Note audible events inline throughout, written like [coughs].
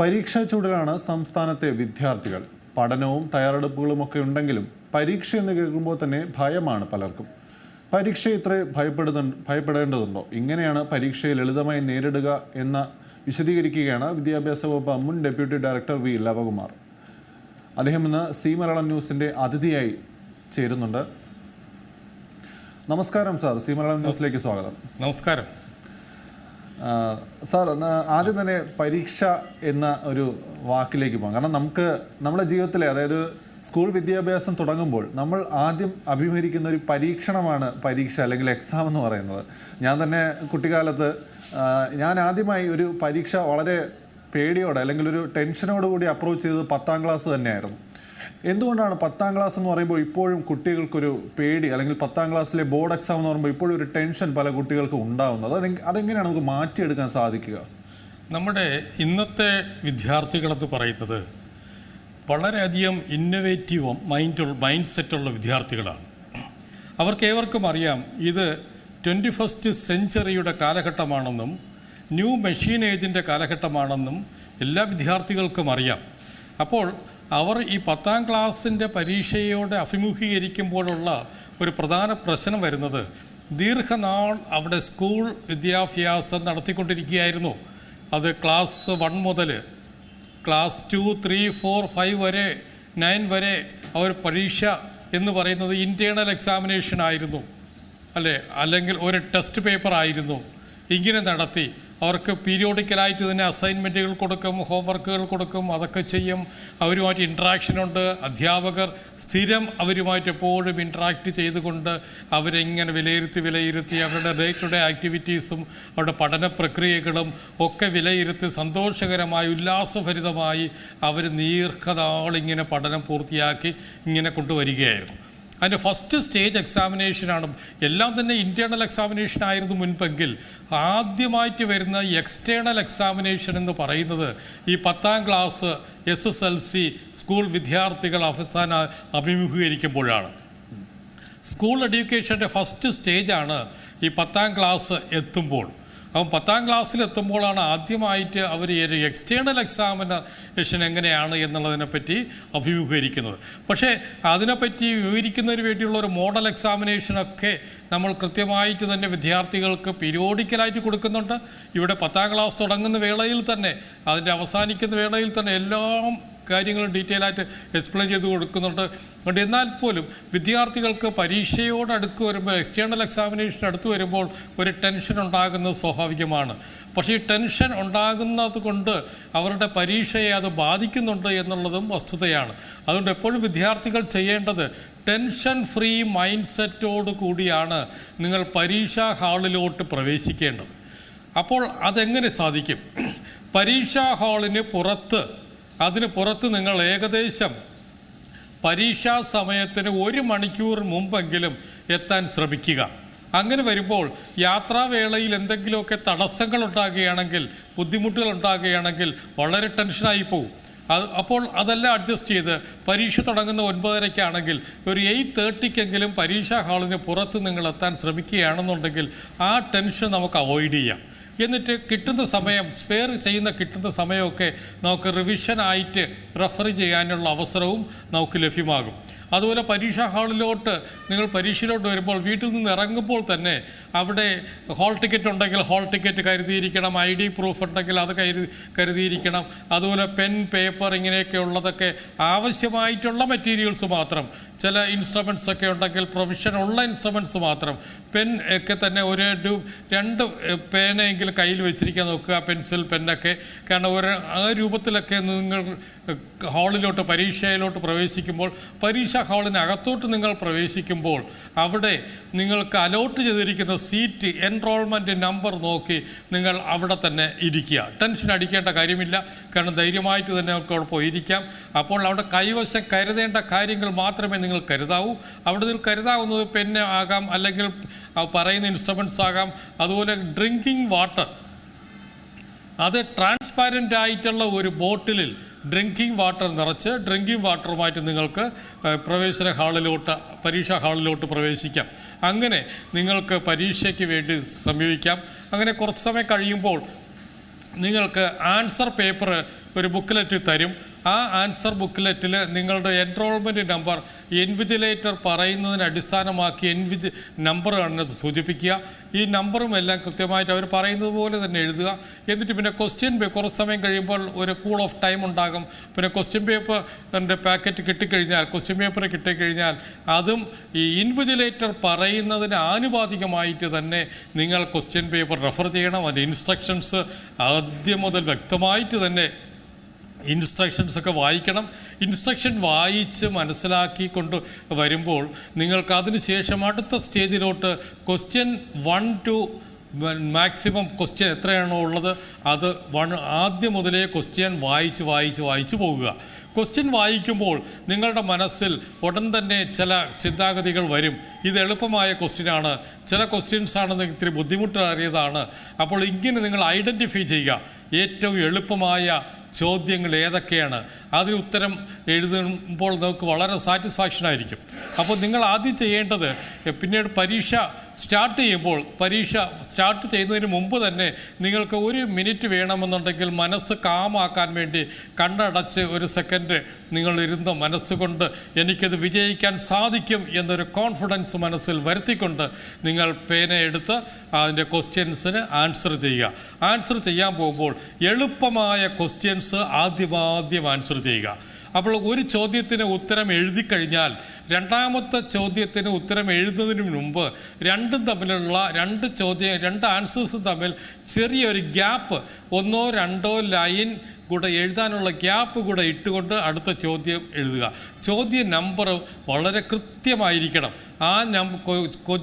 പരീക്ഷാ ചൂടിലാണ് സംസ്ഥാനത്തെ വിദ്യാർത്ഥികൾ. പഠനവും തയ്യാറെടുപ്പുകളുമൊക്കെ ഉണ്ടെങ്കിലും പരീക്ഷ എന്ന് കേൾക്കുമ്പോൾ തന്നെ ഭയമാണ് പലർക്കും. പരീക്ഷ ഇത്ര ഭയപ്പെടുന്നു ഭയപ്പെടേണ്ടതുണ്ടോ? ഇങ്ങനെയാണ് പരീക്ഷയെ ലളിതമായി നേരിടുക എന്ന വിശദീകരിക്കുകയാണ് വിദ്യാഭ്യാസ വകുപ്പ് മുൻ ഡെപ്യൂട്ടി ഡയറക്ടർ വി ലവകുമാർ. അദ്ദേഹം ഇന്ന് സി മലയാളം ന്യൂസിന്റെ അതിഥിയായി ചേരുന്നുണ്ട്. നമസ്കാരം സാർ. സി മലയാളം ന്യൂസിലേക്ക് സ്വാഗതം. നമസ്കാരം. സാർ ആദ്യം തന്നെ പരീക്ഷ എന്ന ഒരു വാക്കിലേക്ക് പോകാം. കാരണം നമുക്ക് നമ്മുടെ ജീവിതത്തിലെ അതായത് സ്കൂൾ വിദ്യാഭ്യാസം തുടങ്ങുമ്പോൾ നമ്മൾ ആദ്യം അഭിമുഖീകരിക്കുന്ന ഒരു പരീക്ഷണമാണ് പരീക്ഷ അല്ലെങ്കിൽ എക്സാം എന്ന് പറയുന്നത്. ഞാൻ തന്നെ കുട്ടിക്കാലത്ത് ഞാൻ ആദ്യമായി ഒരു പരീക്ഷ വളരെ പേടിയോടെ അല്ലെങ്കിൽ ഒരു ടെൻഷനോടുകൂടി അപ്രോച്ച് ചെയ്തത് പത്താം ക്ലാസ് തന്നെയായിരുന്നു. എന്തുകൊണ്ടാണ് പത്താം ക്ലാസ് എന്ന് പറയുമ്പോൾ ഇപ്പോഴും കുട്ടികൾക്കൊരു പേടി അല്ലെങ്കിൽ പത്താം ക്ലാസ്സിലെ ബോർഡ് എക്സാം എന്ന് പറയുമ്പോൾ ഇപ്പോഴും ഒരു ടെൻഷൻ പല കുട്ടികൾക്കും ഉണ്ടാവുന്നത്? അത് അതെങ്ങനെയാണ് നമുക്ക് മാറ്റിയെടുക്കാൻ സാധിക്കുക? നമ്മുടെ ഇന്നത്തെ വിദ്യാർത്ഥികളെന്ന് പറയുന്നത് വളരെയധികം ഇന്നൊവേറ്റീവ് മൈൻഡ് മൈൻഡ് സെറ്റുള്ള വിദ്യാർത്ഥികളാണ്. അവർക്ക് ഏവർക്കും അറിയാം ഇത് ട്വന്റി ഫസ്റ്റ് സെഞ്ചുറിയുടെ കാലഘട്ടമാണെന്നും ന്യൂ മെഷീൻ ഏജിന്റെ കാലഘട്ടമാണെന്നും എല്ലാ വിദ്യാർത്ഥികൾക്കും അറിയാം. അപ്പോൾ അവർ ഈ പത്താം ക്ലാസ്സിന്റെ പരീക്ഷയോടെ അഭിമുഖീകരിക്കുമ്പോഴുള്ള ഒരു പ്രധാന പ്രശ്നം വരുന്നത് ദീർഘനാൾ അവിടെ സ്കൂൾ വിദ്യാഭ്യാസം നടത്തിക്കൊണ്ടിരിക്കുകയായിരുന്നു. അത് ക്ലാസ് വൺ മുതൽ class two three four five വരെ നയൻ വരെ അവർ പരീക്ഷ എന്ന് പറയുന്നത് ഇന്റേണൽ എക്സാമിനേഷൻ ആയിരുന്നു. അല്ലേ? അല്ലെങ്കിൽ ഒരു ടെസ്റ്റ് പേപ്പർ ആയിരുന്നു. ഇങ്ങനെ നടത്തി. അവർക്ക് പീരിയോഡിക്കലായിട്ട് തന്നെ അസൈൻമെന്റുകൾ കൊടുക്കും ഹോംവർക്കുകൾ കൊടുക്കും അതൊക്കെ ചെയ്യും. അവരുമായിട്ട് ഇൻട്രാക്ഷൻ ഉണ്ട്. അധ്യാപകർ സ്ഥിരം അവരുമായിട്ട് എപ്പോഴും ഇൻട്രാക്ട് ചെയ്തുകൊണ്ട് അവരെങ്ങനെ വിലയിരുത്തി വിലയിരുത്തി അവരുടെ ഡേ ടു ഡേ ആക്ടിവിറ്റീസും അവരുടെ പഠന പ്രക്രിയകളും ഒക്കെ വിലയിരുത്തി സന്തോഷകരമായി ഉല്ലാസഭരിതമായി അവർ ദീർഘനാളിങ്ങനെ പഠനം പൂർത്തിയാക്കി ഇങ്ങനെ കൊണ്ടുവരികയായിരുന്നു. അതിന്റെ ഫസ്റ്റ് സ്റ്റേജ് എക്സാമിനേഷനാണ് എല്ലാം തന്നെ ഇന്റേർണൽ എക്സാമിനേഷൻ ആയിരുന്നു മുൻപെങ്കിൽ. ആദ്യമായിട്ട് വരുന്ന എക്സ്റ്റേണൽ എക്സാമിനേഷൻ എന്ന് പറയുന്നത് ഈ പത്താം class S S L C school വിദ്യാർത്ഥികൾ അവസാന അഭിമുഖീകരിക്കുമ്പോഴാണ്. സ്കൂൾ എഡ്യൂക്കേഷന്റെ ഫസ്റ്റ് സ്റ്റേജാണ് ഈ പത്താം ക്ലാസ് എത്തുമ്പോൾ. അപ്പം പത്താം ക്ലാസ്സിലെത്തുമ്പോഴാണ് ആദ്യമായിട്ട് അവർ ഒരു എക്സ്റ്റേണൽ എക്സാമിനേഷൻ എങ്ങനെയാണ് എന്നുള്ളതിനെപ്പറ്റി അഭിമുഖീകരിക്കുന്നത്. പക്ഷേ അതിനെപ്പറ്റി വിവരിക്കുന്നതിന് വേണ്ടിയുള്ള ഒരു മോഡൽ എക്സാമിനേഷനൊക്കെ നമ്മൾ കൃത്യമായിട്ട് തന്നെ വിദ്യാർത്ഥികൾക്ക് പീരിയോഡിക്കലായിട്ട് കൊടുക്കുന്നുണ്ട്. ഇവിടെ പത്താം ക്ലാസ് തുടങ്ങുന്ന വേളയിൽ തന്നെ അതിന്റെ അവസാനിക്കുന്ന വേളയിൽ തന്നെ എല്ലാം കാര്യങ്ങളും ഡീറ്റെയിൽ ആയിട്ട് എക്സ്പ്ലെയിൻ ചെയ്ത് കൊടുക്കുന്നുണ്ട്. അതുകൊണ്ട് എന്നാൽ പോലും വിദ്യാർത്ഥികൾക്ക് പരീക്ഷയോട് അടുത്ത് വരുമ്പോൾ എക്സ്റ്റേണൽ എക്സാമിനേഷൻ അടുത്ത് വരുമ്പോൾ ഒരു ടെൻഷൻ ഉണ്ടാകുന്നത് സ്വാഭാവികമാണ്. പക്ഷേ ഈ ടെൻഷൻ ഉണ്ടാകുന്നത് കൊണ്ട് അവരുടെ പരീക്ഷയെ അത് ബാധിക്കുന്നുണ്ട് എന്നുള്ളതും വസ്തുതയാണ്. അതുകൊണ്ട് എപ്പോഴും വിദ്യാർത്ഥികൾ ചെയ്യേണ്ടത് ടെൻഷൻ ഫ്രീ മൈൻഡ് സെറ്റോട് കൂടിയാണ് നിങ്ങൾ പരീക്ഷാ ഹാളിലോട്ട് പ്രവേശിക്കേണ്ടത്. അപ്പോൾ അതെങ്ങനെ സാധിക്കും? പരീക്ഷാ ഹാളിന് പുറത്ത് അതിന് പുറത്ത് നിങ്ങൾ ഏകദേശം പരീക്ഷാ സമയത്തിന് ഒരു മണിക്കൂർ മുമ്പെങ്കിലും എത്താൻ ശ്രമിക്കുക. അങ്ങനെ വരുമ്പോൾ യാത്രാവേളയിൽ എന്തെങ്കിലുമൊക്കെ തടസ്സങ്ങൾ ഉണ്ടാകുകയാണെങ്കിൽ ബുദ്ധിമുട്ടുകൾ ഉണ്ടാകുകയാണെങ്കിൽ വളരെ ടെൻഷനായി പോകും അത് അപ്പോൾ അതെല്ലാം അഡ്ജസ്റ്റ് ചെയ്ത് പരീക്ഷ തുടങ്ങുന്ന ഒൻപതരയ്ക്കാണെങ്കിൽ ഒരു എയ്റ്റ് തേർട്ടിക്കെങ്കിലും പരീക്ഷാ ഹാളിന് പുറത്ത് നിങ്ങൾ എത്താൻ ശ്രമിക്കുകയാണെന്നുണ്ടെങ്കിൽ ആ ടെൻഷൻ നമുക്ക് അവോയ്ഡ് ചെയ്യാം. എന്നിട്ട് കിട്ടുന്ന സമയം സ്പെയർ ചെയ്യുന്ന കിട്ടുന്ന സമയമൊക്കെ നമുക്ക് റിവിഷനായിട്ട് റെഫർ ചെയ്യാനുള്ള അവസരവും നമുക്ക് ലഭ്യമാകും. അതുപോലെ പരീക്ഷാ ഹാളിലോട്ട് നിങ്ങൾ പരീക്ഷയിലോട്ട് വരുമ്പോൾ വീട്ടിൽ നിന്ന് ഇറങ്ങുമ്പോൾ തന്നെ അവിടെ ഹാൾ ടിക്കറ്റ് ഉണ്ടെങ്കിൽ ഹാൾ ടിക്കറ്റ് കരുതിയിരിക്കണം ഐ ഡി പ്രൂഫ് ഉണ്ടെങ്കിൽ അത് കരുതി കരുതിയിരിക്കണം. അതുപോലെ പെൻ പേപ്പർ ഇങ്ങനെയൊക്കെ ഉള്ളതൊക്കെ ആവശ്യമായിട്ടുള്ള മെറ്റീരിയൽസ് മാത്രം ചില ഇൻസ്ട്രുമെന്റ്സ് ഒക്കെ ഉണ്ടെങ്കിൽ പ്രൊഫഷൻ ഉള്ള ഇൻസ്ട്രുമെന്റ്സ് മാത്രം. പെൻ ഒക്കെ തന്നെ ഒരു രണ്ട് പേനയെങ്കിലും കയ്യിൽ വെച്ചിരിക്കാൻ നോക്കുക പെൻസിൽ പെന്നൊക്കെ കാരണം ഒരു ആ രൂപത്തിലൊക്കെ നിങ്ങൾ ഹാളിലോട്ട് പരീക്ഷയിലോട്ട് പ്രവേശിക്കുമ്പോൾ പരീക്ഷാ ഹാളിനകത്തോട്ട് നിങ്ങൾ പ്രവേശിക്കുമ്പോൾ അവിടെ നിങ്ങൾക്ക് അലോട്ട് ചെയ്തിരിക്കുന്ന സീറ്റ് എൻറോൾമെന്റ് നമ്പർ നോക്കി നിങ്ങൾ അവിടെ തന്നെ ഇരിക്കുക. ടെൻഷൻ അടിക്കേണ്ട കാര്യമില്ല. കാരണം ധൈര്യമായിട്ട് തന്നെ നമുക്ക് അവിടെ പോയിരിക്കാം. അപ്പോൾ അവിടെ കൈവശം കരുതേണ്ട കാര്യങ്ങൾ മാത്രമേ നിങ്ങൾ കരുതാവൂ. അവിടെ നിങ്ങൾ കരുതാവുന്നത് പെന്ന് ആകാം അല്ലെങ്കിൽ പറയുന്ന ഇൻസ്ട്രുമെന്റ്സ് ആകാം. അതുപോലെ ഡ്രിങ്കിങ് വാട്ടർ അത് ട്രാൻസ്പാരന്റ് ആയിട്ടുള്ള ഒരു ബോട്ടിലിൽ ഡ്രിങ്കിങ് വാട്ടർ നിറച്ച് ഡ്രിങ്കിങ് വാട്ടറുമായിട്ട് നിങ്ങൾക്ക് പ്രവേശന ഹാളിലോട്ട് പരീക്ഷാ ഹാളിലോട്ട് പ്രവേശിക്കാം. അങ്ങനെ നിങ്ങൾക്ക് പരീക്ഷയ്ക്ക് വേണ്ടി സമീപിക്കാം. അങ്ങനെ കുറച്ച് സമയം കഴിയുമ്പോൾ നിങ്ങൾക്ക് ആൻസർ പേപ്പർ ഒരു ബുക്ക്ലെറ്റ് തരും. ആ ആൻസർ ബുക്ക്ലെറ്റിൽ നിങ്ങളുടെ എൻറോൾമെന്റ് നമ്പർ എൻവിജിലേറ്റർ പറയുന്നതിന് അടിസ്ഥാനമാക്കി എൻവിജി നമ്പറാണ് സൂചിപ്പിക്കുക. ഈ നമ്പറും എല്ലാം കൃത്യമായിട്ട് അവർ പറയുന്നത് പോലെ തന്നെ എഴുതുക. എന്നിട്ട് പിന്നെ ക്വസ്റ്റ്യൻ പേപ്പർ കുറച്ച് സമയം കഴിയുമ്പോൾ ഒരു കൂൾ ഓഫ് ടൈം ഉണ്ടാകും. പിന്നെ ക്വസ്റ്റ്യൻ പേപ്പറിന്റെ പാക്കറ്റ് കിട്ടിക്കഴിഞ്ഞാൽ ക്വസ്റ്റ്യൻ പേപ്പർ കിട്ടിക്കഴിഞ്ഞാൽ അതും ഈ ഇൻവിജിലേറ്റർ പറയുന്നതിന് ആനുപാതികമായിട്ട് തന്നെ നിങ്ങൾ ക്വസ്റ്റ്യൻ പേപ്പർ റെഫർ ചെയ്യണം. അതിന്റെ ഇൻസ്ട്രക്ഷൻസ് ആദ്യം മുതൽ വ്യക്തമായിട്ട് തന്നെ ഇൻസ്ട്രക്ഷൻസ് ഒക്കെ വായിക്കണം. ഇൻസ്ട്രക്ഷൻ വായിച്ച് മനസ്സിലാക്കി കൊണ്ട് വരുമ്പോൾ നിങ്ങൾക്ക് അതിന് ശേഷം അടുത്ത സ്റ്റേജിലോട്ട് question one two maximum question എത്രയാണോ ഉള്ളത് അത് വൺ ആദ്യം മുതലേ ക്വസ്റ്റ്യൻ വായിച്ച് വായിച്ച് വായിച്ച് പോകുക ക്വസ്റ്റ്യൻ വായിക്കുമ്പോൾ നിങ്ങളുടെ മനസ്സിൽ ഉടൻ തന്നെ ചില ചിന്താഗതികൾ വരും. ഇത് എളുപ്പമായ ക്വസ്റ്റ്യനാണ് ചില ക്വസ്റ്റ്യൻസാണ് നിങ്ങൾക്ക് ഇത്തിരി ബുദ്ധിമുട്ടേറിയതാണ്. അപ്പോൾ ഇങ്ങനെ നിങ്ങൾ ഐഡന്റിഫൈ ചെയ്യുക. ഏറ്റവും എളുപ്പമായ ചോദ്യങ്ങൾ ഏതൊക്കെയാണ്? അതിന് ഉത്തരം എഴുതുമ്പോൾ നമുക്ക് വളരെ സാറ്റിസ്ഫാക്ഷൻ ആയിരിക്കും. അപ്പോൾ നിങ്ങൾ ആദ്യം ചെയ്യേണ്ടത് പിന്നീട് പരീക്ഷ സ്റ്റാർട്ട് ചെയ്യുമ്പോൾ പരീക്ഷ സ്റ്റാർട്ട് ചെയ്യുന്നതിന് മുമ്പ് തന്നെ നിങ്ങൾക്ക് ഒരു മിനിറ്റ് വേണമെന്നുണ്ടെങ്കിൽ മനസ്സ് കാമാക്കാൻ വേണ്ടി കണ്ണടച്ച് ഒരു സെക്കൻഡ് നിങ്ങൾ ഇരുന്ന് മനസ്സുകൊണ്ട് എനിക്കത് വിജയിക്കാൻ സാധിക്കും എന്നൊരു കോൺഫിഡൻസ് മനസ്സിൽ വരുത്തിക്കൊണ്ട് നിങ്ങൾ പേന എടുത്ത് അതിന്റെ ക്വസ്റ്റ്യൻസിന് ആൻസർ ചെയ്യുക. ആൻസർ ചെയ്യാൻ പോകുമ്പോൾ എളുപ്പമായ ക്വസ്റ്റ്യൻസ് ആദ്യമാദ്യം ആൻസർ ചെയ്യുക. അപ്പോൾ ഒരു ചോദ്യത്തിന് ഉത്തരം എഴുതി കഴിഞ്ഞാൽ രണ്ടാമത്തെ ചോദ്യത്തിന് ഉത്തരം എഴുതുന്നതിന് മുമ്പ് രണ്ടും തമ്മിലുള്ള രണ്ട് ചോദ്യ രണ്ട് ആൻസേഴ്സും തമ്മിൽ ചെറിയൊരു ഗ്യാപ്പ് ഒന്നോ രണ്ടോ ലൈൻ കൂടെ എഴുതാനുള്ള ഗ്യാപ്പ് കൂടെ ഇട്ടുകൊണ്ട് അടുത്ത ചോദ്യം എഴുതുക. ചോദ്യ നമ്പർ വളരെ കൃത്യമായിരിക്കണം. ആ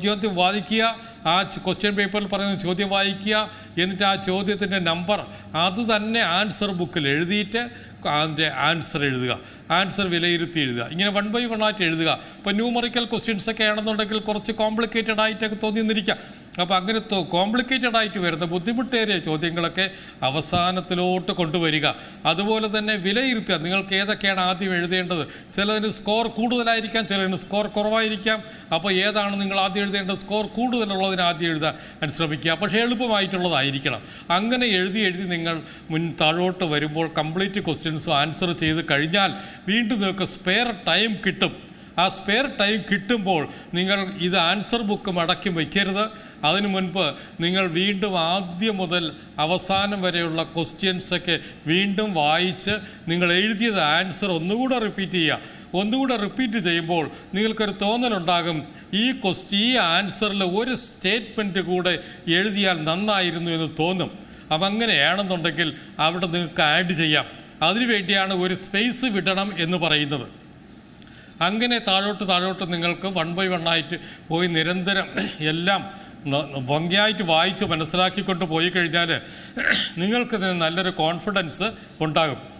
ചോദ്യം വായിക്കുക ആ ക്വസ്റ്റ്യൻ പേപ്പറിൽ പറയുന്ന ചോദ്യം വായിക്കുക എന്നിട്ട് ആ ചോദ്യത്തിന്റെ നമ്പർ അത് തന്നെ ആൻസർ ബുക്കിൽ എഴുതിയിട്ട് അതിന്റെ ആൻസർ എഴുതുക. ആൻസർ വിലയിരുത്തി എഴുതുക. ഇങ്ങനെ വൺ ബൈ വൺ ആയിട്ട് എഴുതുക. ഇപ്പോൾ ന്യൂമറിക്കൽ ക്വസ്റ്റ്യൻസ് ഒക്കെ ആണെന്നുണ്ടെങ്കിൽ കുറച്ച് കോംപ്ലിക്കേറ്റഡ് ആയിട്ടൊക്കെ തോന്നിയെന്നിരിക്കാം അപ്പോൾ അങ്ങനെ കോംപ്ലിക്കേറ്റഡ് ആയിട്ട് വരുന്ന ബുദ്ധിമുട്ടേറിയ ചോദ്യങ്ങളൊക്കെ അവസാനത്തിലോട്ട് കൊണ്ടുവരിക. അതുപോലെ തന്നെ വിലയിരുത്തുക. നിങ്ങൾക്ക് ഏതൊക്കെയാണ് ആദ്യം എഴുതേണ്ടത്? ചിലതിന് സ്കോർ കൂടുതലായിരിക്കാം ചിലതിന് സ്കോർ കുറവായിരിക്കാം. അപ്പോൾ ഏതാണ് നിങ്ങൾ ആദ്യം എഴുതേണ്ടത് സ്കോർ? കൂടുതലുള്ളതിന് ആദ്യം എഴുതാൻ ശ്രമിക്കുക. പക്ഷേ എളുപ്പമായിട്ടുള്ളതായിരിക്കണം. അങ്ങനെ എഴുതി എഴുതി നിങ്ങൾ മുൻ താഴോട്ട് വരുമ്പോൾ കംപ്ലീറ്റ് ക്വസ്റ്റ്യൻസ് ആൻസർ ചെയ്ത് കഴിഞ്ഞാൽ വീണ്ടും നിങ്ങൾക്ക് സ്പെയർ ടൈം കിട്ടും. ആ സ്പെയർ ടൈം കിട്ടുമ്പോൾ നിങ്ങൾ ഇത് ആൻസർ ബുക്ക് മടക്കി വയ്ക്കരുത് അതിനു മുൻപ് നിങ്ങൾ വീണ്ടും ആദ്യം മുതൽ അവസാനം വരെയുള്ള ക്വസ്റ്റ്യൻസൊക്കെ വീണ്ടും വായിച്ച് നിങ്ങൾ എഴുതിയത് ആൻസർ ഒന്നുകൂടെ റിപ്പീറ്റ് ചെയ്യുക. ഒന്നുകൂടെ റിപ്പീറ്റ് ചെയ്യുമ്പോൾ നിങ്ങൾക്കൊരു തോന്നലുണ്ടാകും. ഈ ക്വസ്റ്റ് ഈ ആൻസറിൽ ഒരു സ്റ്റേറ്റ്മെന്റ് കൂടെ എഴുതിയാൽ നന്നായിരുന്നു എന്ന് തോന്നും. അപ്പം അങ്ങനെയാണെന്നുണ്ടെങ്കിൽ അവിടെ നിങ്ങൾക്ക് ആഡ് ചെയ്യാം. അതിനുവേണ്ടിയാണ് ഒരു സ്പേസ് വിടണം എന്ന് പറയുന്നത്. അങ്ങനെ താഴോട്ട് താഴോട്ട് നിങ്ങൾക്ക് വൺ ബൈ വൺ ആയിട്ട് പോയി നിരന്തരം എല്ലാം ഭംഗിയായിട്ട് വായിച്ച് മനസ്സിലാക്കിക്കൊണ്ട് പോയി കഴിഞ്ഞാൽ നിങ്ങൾക്ക് നല്ലൊരു കോൺഫിഡൻസ് ഉണ്ടാകും.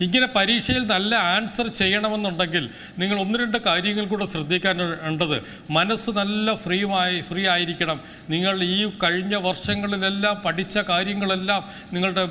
ഇങ്ങനെ പരീക്ഷയിൽ നല്ല ആൻസർ ചെയ്യണമെന്നുണ്ടെങ്കിൽ നിങ്ങൾ ഒന്ന് രണ്ട് കാര്യങ്ങൾ കൂടെ ശ്രദ്ധിക്കാനുള്ളത് മനസ്സ് നല്ല ഫ്രീമായി ഫ്രീ ആയിരിക്കണം നിങ്ങൾ ഈ കഴിഞ്ഞ വർഷങ്ങളിലെല്ലാം പഠിച്ച കാര്യങ്ങളെല്ലാം നിങ്ങളുടെ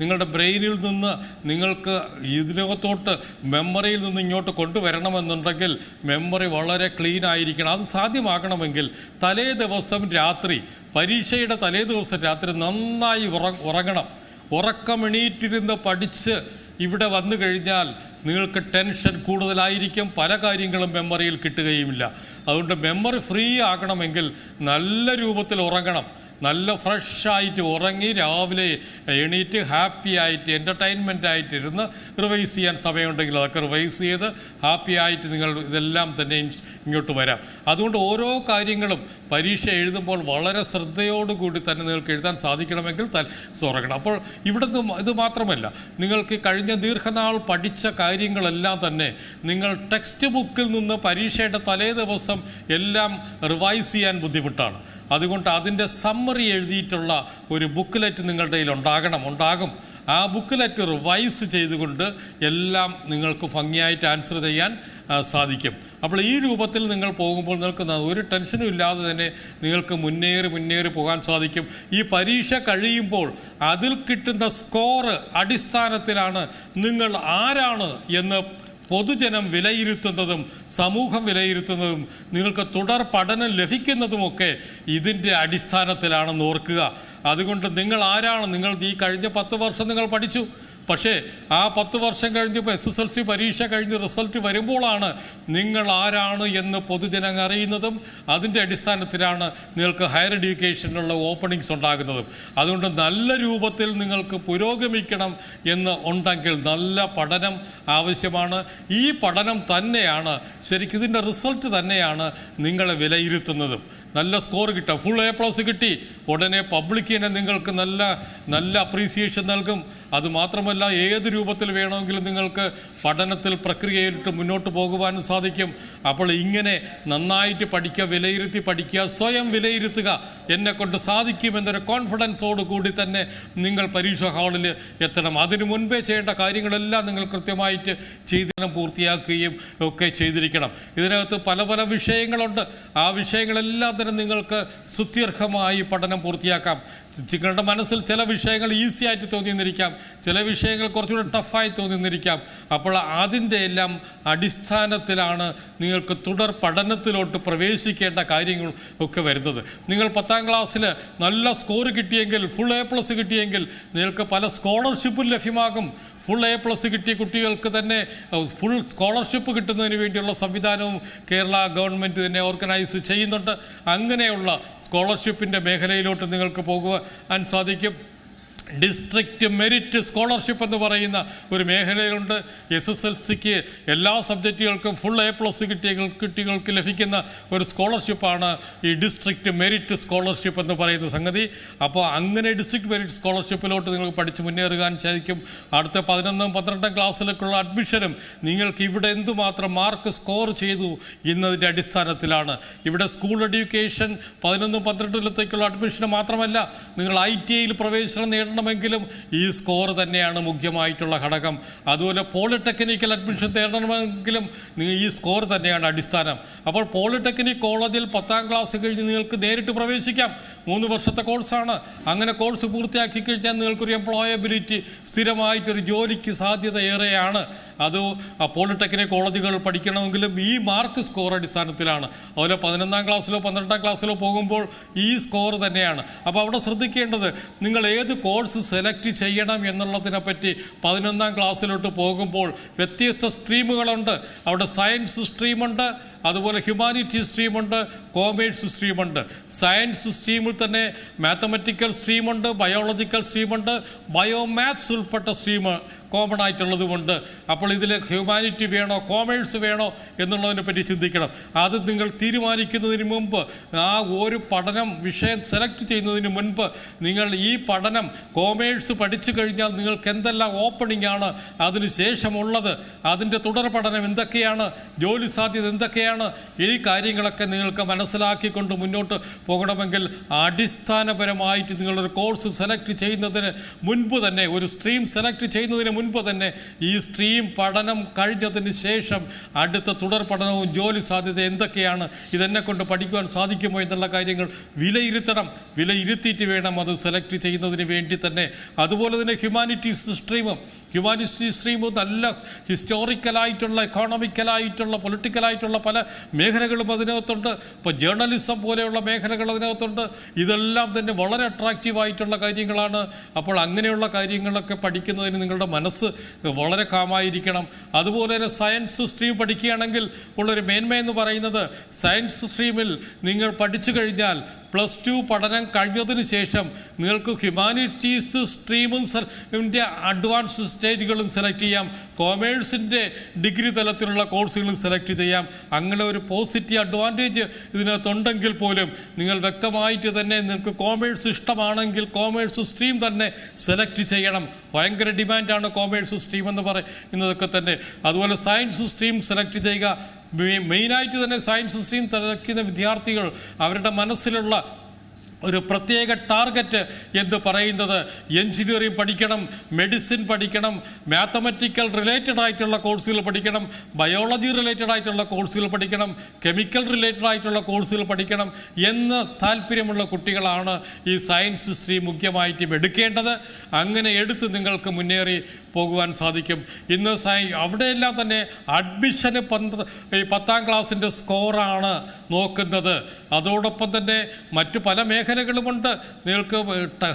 നിങ്ങളുടെ ബ്രെയിനിൽ നിന്ന് നിങ്ങൾക്ക് ഇതിനകത്തോട്ട് മെമ്മറിയിൽ നിന്ന് ഇങ്ങോട്ട് കൊണ്ടുവരണമെന്നുണ്ടെങ്കിൽ മെമ്മറി വളരെ ക്ലീൻ ആയിരിക്കണം. അത് സാധ്യമാകണമെങ്കിൽ തലേ ദിവസം രാത്രി പരീക്ഷയുടെ തലേ ദിവസം രാത്രി നന്നായി ഉറ ഉറങ്ങണം. ഉറക്കമെണീറ്റിരുന്ന് പഠിച്ച് ഇവിടെ വന്നു കഴിഞ്ഞാൽ നിങ്ങൾക്ക് ടെൻഷൻ കൂടുതലായിരിക്കും. പല കാര്യങ്ങളും മെമ്മറിയിൽ കിട്ടുകയുമില്ല. അതുകൊണ്ട് മെമ്മറി ഫ്രീ ആകണമെങ്കിൽ നല്ല രൂപത്തിൽ ഉറങ്ങണം. നല്ല ഫ്രഷായിട്ട് ഉറങ്ങി രാവിലെ എണീറ്റ് ഹാപ്പി ആയിട്ട് എന്റർടൈൻമെന്റ് ആയിട്ട് ഇരുന്ന് റിവൈസ് ചെയ്യാൻ സമയമുണ്ടെങ്കിൽ അതൊക്കെ റിവൈസ് ചെയ്ത് ഹാപ്പി ആയിട്ട് നിങ്ങൾ ഇതെല്ലാം തന്നെ ഇങ്ങോട്ട് വരാം. അതുകൊണ്ട് ഓരോ കാര്യങ്ങളും പരീക്ഷ എഴുതുമ്പോൾ വളരെ ശ്രദ്ധയോടുകൂടി തന്നെ നിങ്ങൾക്ക് എഴുതാൻ സാധിക്കണമെങ്കിൽ ത ഉറങ്ങണം. അപ്പോൾ ഇവിടെ ഇത് മാത്രമല്ല നിങ്ങൾക്ക് കഴിഞ്ഞ ദീർഘനാൾ പഠിച്ച കാര്യങ്ങളെല്ലാം തന്നെ നിങ്ങൾ ടെക്സ്റ്റ് ബുക്കിൽ നിന്ന് പരീക്ഷയുടെ തലേ ദിവസം എല്ലാം റിവൈസ് ചെയ്യാൻ ബുദ്ധിമുട്ടാണ്. അതുകൊണ്ട് അതിന്റെ സമ്മറി എഴുതിയിട്ടുള്ള ഒരു ബുക്ക്ലെറ്റ് നിങ്ങളുടെ കയ്യിൽ ഉണ്ടാകണം. ഉണ്ടാകും. ആ ബുക്ക്ലെറ്റ് റിവൈസ് ചെയ്തുകൊണ്ട് എല്ലാം നിങ്ങൾക്ക് ഭംഗിയായിട്ട് ആൻസർ ചെയ്യാൻ സാധിക്കും. അപ്പോൾ ഈ രൂപത്തിൽ നിങ്ങൾ പോകുമ്പോൾ നിങ്ങൾക്ക് ഒരു ടെൻഷനും ഇല്ലാതെ തന്നെ നിങ്ങൾക്ക് മുന്നേറി മുന്നേറി പോകാൻ സാധിക്കും. ഈ പരീക്ഷ കഴിയുമ്പോൾ അതിൽ കിട്ടുന്ന സ്കോറ് അടിസ്ഥാനത്തിലാണ് നിങ്ങൾ ആരാണ് എന്ന് പൊതുജനം വിലയിരുത്തുന്നതും സമൂഹം വിലയിരുത്തുന്നതും നിങ്ങൾക്ക് തുടർ പഠനം ലഭിക്കുന്നതുമൊക്കെ ഇതിന്റെ അടിസ്ഥാനത്തിലാണെന്ന് ഓർക്കുക. അതുകൊണ്ട് നിങ്ങൾ ആരാണ്? നിങ്ങൾ ഈ കഴിഞ്ഞ പത്ത് വർഷം നിങ്ങൾ പഠിച്ചു. പക്ഷേ ആ പത്ത് വർഷം കഴിഞ്ഞപ്പോൾ എസ് എസ് എൽ സി പരീക്ഷ കഴിഞ്ഞ് റിസൾട്ട് വരുമ്പോഴാണ് നിങ്ങൾ ആരാണ് എന്ന് പൊതുജനം അറിയുന്നതും അതിന്റെ അടിസ്ഥാനത്തിലാണ് നിങ്ങൾക്ക് ഹയർ എഡ്യൂക്കേഷനുള്ള ഓപ്പണിങ്സ് ഉണ്ടാകുന്നതും. അതുകൊണ്ട് നല്ല രൂപത്തിൽ നിങ്ങൾക്ക് പുരോഗമിക്കണം എന്ന് ഉണ്ടെങ്കിൽ നല്ല പഠനം ആവശ്യമാണ്. ഈ പഠനം തന്നെയാണ് ശരിക്കും ഇതിന്റെ റിസൾട്ട് തന്നെയാണ് നിങ്ങളെ വിലയിരുത്തുന്നതും. നല്ല സ്കോർ കിട്ടുക. ഫുൾ എ പ്ലസ് കിട്ടി. ഉടനെ പബ്ലിക്കിനെ നിങ്ങൾക്ക് നല്ല നല്ല അപ്രീസിയേഷൻ നൽകും. അത് മാത്രമല്ല ഏത് രൂപത്തിൽ വേണമെങ്കിലും നിങ്ങൾക്ക് പഠനത്തിൽ പ്രക്രിയയിലിട്ട് മുന്നോട്ട് പോകുവാനും സാധിക്കും. അപ്പോൾ ഇങ്ങനെ നന്നായിട്ട് പഠിക്കുക വിലയിരുത്തി പഠിക്കുക സ്വയം വിലയിരുത്തുക എന്നെക്കൊണ്ട് സാധിക്കുമെന്നൊരു കോൺഫിഡൻസോട് കൂടി തന്നെ നിങ്ങൾ പരീക്ഷ ഹാളിൽ എത്തണം. അതിനു മുൻപേ ചെയ്യേണ്ട കാര്യങ്ങളെല്ലാം നിങ്ങൾ കൃത്യമായിട്ട് ചെയ്തിടം പൂർത്തിയാക്കുകയും ഒക്കെ ചെയ്തിരിക്കണം. ഇതിനകത്ത് പല പല വിഷയങ്ങളുണ്ട്. ആ വിഷയങ്ങളെല്ലാം തന്നെ നിങ്ങൾക്ക് സുത്യർഹമായി പഠനം പൂർത്തിയാക്കാം. നിങ്ങളുടെ മനസ്സിൽ ചില വിഷയങ്ങൾ ഈസിയായിട്ട് തോന്നിയെന്നിരിക്കാം ചില വിഷയങ്ങൾ കുറച്ചുകൂടെ ടഫായി തോന്നിന്നിരിക്കാം. അപ്പോൾ അതിന്റെ എല്ലാം അടിസ്ഥാനത്തിലാണ് നിങ്ങൾക്ക് തുടർ പഠനത്തിലോട്ട് പ്രവേശിക്കേണ്ട കാര്യങ്ങൾ ഒക്കെ വരുന്നത്. നിങ്ങൾ പത്താം ക്ലാസ്സിൽ നല്ല സ്കോർ കിട്ടിയെങ്കിൽ ഫുൾ എ പ്ലസ് കിട്ടിയെങ്കിൽ നിങ്ങൾക്ക് പല സ്കോളർഷിപ്പും ലഭ്യമാകും. ഫുൾ എ പ്ലസ് കിട്ടിയ കുട്ടികൾക്ക് തന്നെ ഫുൾ സ്കോളർഷിപ്പ് കിട്ടുന്നതിന് വേണ്ടിയുള്ള സംവിധാനവും കേരള ഗവൺമെന്റ് തന്നെ ഓർഗനൈസ് ചെയ്യുന്നുണ്ട്. അങ്ങനെയുള്ള സ്കോളർഷിപ്പിന്റെ മേഖലയിലോട്ട് നിങ്ങൾക്ക് പോകുവാൻ സാധിക്കും. ഡിസ്ട്രിക്റ്റ് മെറിറ്റ് സ്കോളർഷിപ്പ് എന്ന് പറയുന്ന ഒരു മേഖലയിലുണ്ട്. എസ് എസ് എൽ സിക്ക് എല്ലാ സബ്ജക്റ്റുകൾക്കും ഫുൾ എ പ്ലസ് കിട്ടിയ കുട്ടികൾക്ക് ലഭിക്കുന്ന ഒരു സ്കോളർഷിപ്പാണ് ഈ ഡിസ്ട്രിക്റ്റ് മെറിറ്റ് സ്കോളർഷിപ്പ് എന്ന് പറയുന്ന സംഗതി. അപ്പോൾ അങ്ങനെ ഡിസ്ട്രിക്റ്റ് മെറിറ്റ് സ്കോളർഷിപ്പിലോട്ട് നിങ്ങൾക്ക് പഠിച്ച് മുന്നേറുവാൻ സാധിക്കും. അടുത്ത പതിനൊന്നും പന്ത്രണ്ടാം ക്ലാസ്സിലേക്കുള്ള അഡ്മിഷനും നിങ്ങൾക്ക് ഇവിടെ എന്തുമാത്രം മാർക്ക് സ്കോർ ചെയ്തു എന്നതിന്റെ അടിസ്ഥാനത്തിലാണ്. ഇവിടെ സ്കൂൾ എഡ്യൂക്കേഷൻ പതിനൊന്നും പന്ത്രണ്ടിലത്തേക്കുള്ള അഡ്മിഷന് മാത്രമല്ല നിങ്ങൾ ഐ ടി ഐയിൽ പ്രവേശനം നേടണമെങ്കിലും ഈ സ്കോർ തന്നെയാണ് മുഖ്യമായിട്ടുള്ള ഘടകം. അതുപോലെ പോളിടെക്നിക്കൽ അഡ്മിഷൻ നേടണമെങ്കിലും ഈ സ്കോർ തന്നെയാണ് അടിസ്ഥാനം. അപ്പോൾ പോളിടെക്നിക് കോളേജിൽ പത്താം ക്ലാസ് കഴിഞ്ഞ് നിങ്ങൾക്ക് നേരിട്ട് പ്രവേശിക്കാം. മൂന്ന് വർഷത്തെ കോഴ്സാണ്. അങ്ങനെ കോഴ്സ് പൂർത്തിയാക്കി കഴിഞ്ഞാൽ നിങ്ങൾക്കൊരു എംപ്ലോയബിലിറ്റി സ്ഥിരമായിട്ടൊരു ജോലിക്ക് സാധ്യത ഏറെയാണ്. അത് പോളിടെക്നിക് കോളേജുകൾ പഠിക്കണമെങ്കിലും ഈ മാർക്ക് സ്കോർ അടിസ്ഥാനത്തിലാണ്. അതുപോലെ പതിനൊന്നാം ക്ലാസ്സിലോ പന്ത്രണ്ടാം ക്ലാസ്സിലോ പോകുമ്പോൾ ഈ സ്കോർ തന്നെയാണ്. അപ്പോൾ അവിടെ ശ്രദ്ധിക്കേണ്ടത് നിങ്ങൾ ഏത് കോഴ്സ് സെലക്ട് ചെയ്യണം എന്നുള്ളതിനെ പറ്റി പതിനൊന്നാം ക്ലാസ്സിലോട്ട് പോകുമ്പോൾ വ്യത്യസ്ത സ്ട്രീമുകളുണ്ട് അവിടെ സയൻസ് സ്ട്രീമുണ്ട് അതുപോലെ ഹ്യൂമാനിറ്റി സ്ട്രീമുണ്ട് കോമേഴ്സ് സ്ട്രീമുണ്ട് സയൻസ് സ്ട്രീമിൽ തന്നെ മാത്തമെറ്റിക്കൽ സ്ട്രീമുണ്ട് ബയോളജിക്കൽ സ്ട്രീമുണ്ട് ബയോമാത്സ് ഉൾപ്പെട്ട സ്ട്രീം കോമൺ ആയിട്ടുള്ളതുമുണ്ട് അപ്പോൾ ഇതിൽ ഹ്യൂമാനിറ്റി വേണോ കോമേഴ്സ് വേണോ എന്നുള്ളതിനെ പറ്റി ചിന്തിക്കണം. അത് നിങ്ങൾ തീരുമാനിക്കുന്നതിന് മുമ്പ് ആ ഒരു പഠനം വിഷയം സെലക്ട് ചെയ്യുന്നതിന് മുൻപ് നിങ്ങൾ ഈ പഠനം കോമേഴ്സ് പഠിച്ചു കഴിഞ്ഞാൽ നിങ്ങൾക്ക് എന്തെല്ലാം ഓപ്പണിംഗ് ആണ് അതിന് ശേഷമുള്ളത് അതിന്റെ തുടർ പഠനം എന്തൊക്കെയാണ് ജോലി സാധ്യത എന്തൊക്കെയാണ് ഈ കാര്യങ്ങളൊക്കെ നിങ്ങൾക്ക് മനസ്സിലാക്കിക്കൊണ്ട് മുന്നോട്ട് പോകണമെങ്കിൽ അടിസ്ഥാനപരമായിട്ട് നിങ്ങളൊരു കോഴ്സ് സെലക്ട് ചെയ്യുന്നതിന് മുൻപ് തന്നെ ഒരു സ്ട്രീം സെലക്ട് ചെയ്യുന്നതിന് മുൻപ് തന്നെ ഈ സ്ട്രീം പഠനം കഴിഞ്ഞതിന് ശേഷം അടുത്ത തുടർ പഠനവും ജോലി സാധ്യത എന്തൊക്കെയാണ്? ഇതെന്നെ കൊണ്ട് പഠിക്കുവാൻ സാധിക്കുമോ എന്നുള്ള കാര്യങ്ങൾ വിലയിരുത്തണം. വിലയിരുത്തിയിട്ട് വേണം അത് സെലക്ട് ചെയ്യുന്നതിന് വേണ്ടി തന്നെ. അതുപോലെ തന്നെ ഹ്യൂമാനിറ്റീസ് സ്ട്രീമും. ഹ്യൂമാനിറ്റീസ് സ്ട്രീമും നല്ല ഹിസ്റ്റോറിക്കലായിട്ടുള്ള എക്കോണമിക്കലായിട്ടുള്ള പൊളിറ്റിക്കലായിട്ടുള്ള പല മേഖലകളും അതിനകത്തുണ്ട്. ഇപ്പോൾ ജേർണലിസം പോലെയുള്ള മേഖലകൾ അതിനകത്തുണ്ട്. ഇതെല്ലാം തന്നെ വളരെ അട്രാക്റ്റീവായിട്ടുള്ള കാര്യങ്ങളാണ്. അപ്പോൾ അങ്ങനെയുള്ള കാര്യങ്ങളൊക്കെ പഠിക്കുന്നതിന് നിങ്ങളുടെ മനസ്സ് വളരെ കാമായിരിക്കണം. അതുപോലെ തന്നെ സയൻസ് സ്ട്രീം പഠിക്കുകയാണെങ്കിൽ ഉള്ളൊരു മേന്മ എന്ന് പറയുന്നത് സയൻസ് സ്ട്രീമിൽ നിങ്ങൾ പഠിച്ചു കഴിഞ്ഞാൽ പ്ലസ് ടു പഠനം കഴിഞ്ഞതിന് ശേഷം നിങ്ങൾക്ക് ഹ്യൂമാനിറ്റീസ് സ്ട്രീമും ന്റെ അഡ്വാൻസ് സ്റ്റേജുകളും സെലക്ട് ചെയ്യാം. കോമേഴ്സിന്റെ ഡിഗ്രി തലത്തിലുള്ള കോഴ്സുകളും സെലക്ട് ചെയ്യാം. അങ്ങനെ ഒരു പോസിറ്റീവ് അഡ്വാന്റേജ് ഇതിനകത്തുണ്ടെങ്കിൽ പോലും നിങ്ങൾ വ്യക്തമായിട്ട് തന്നെ നിങ്ങൾക്ക് കോമേഴ്സ് ഇഷ്ടമാണെങ്കിൽ കോമേഴ്സ് സ്ട്രീം തന്നെ സെലക്ട് ചെയ്യണം. ഭയങ്കര ഡിമാൻഡാണ് കോമേഴ്സ് സ്ട്രീം എന്ന് പറയുന്നതൊക്കെ തന്നെ. അതുപോലെ സയൻസ് സ്ട്രീം സെലക്ട് ചെയ്യുക. മെയിനായിട്ട് തന്നെ സയൻസ് സ്ട്രീം തിരക്കുന്ന വിദ്യാർത്ഥികൾ അവരുടെ മനസ്സിലുള്ള ഒരു പ്രത്യേക ടാർഗറ്റ് എന്ന് പറയുന്നത് എൻജിനീയറിംഗ് പഠിക്കണം മെഡിസിൻ പഠിക്കണം മാത്തമെറ്റിക്കൽ റിലേറ്റഡ് ആയിട്ടുള്ള കോഴ്സുകൾ പഠിക്കണം ബയോളജി റിലേറ്റഡ് ആയിട്ടുള്ള കോഴ്സുകൾ പഠിക്കണം കെമിക്കൽ റിലേറ്റഡ് ആയിട്ടുള്ള കോഴ്സുകൾ പഠിക്കണം എന്ന് താല്പര്യമുള്ള കുട്ടികളാണ് ഈ സയൻസ് സ്ട്രീം മുഖ്യമായിട്ടും എടുക്കേണ്ടത്. അങ്ങനെ എടുത്ത് നിങ്ങൾക്ക് മുന്നേറി പോകുവാൻ സാധിക്കും. ഇന്ന് സൈ അവിടെയെല്ലാം തന്നെ അഡ്മിഷന് പന്ത്ര ഈ പത്താം ക്ലാസ്സിന്റെ സ്കോറാണ് നോക്കുന്നത്. അതോടൊപ്പം തന്നെ മറ്റു പല മേഖലകളുമുണ്ട്. നിങ്ങൾക്ക്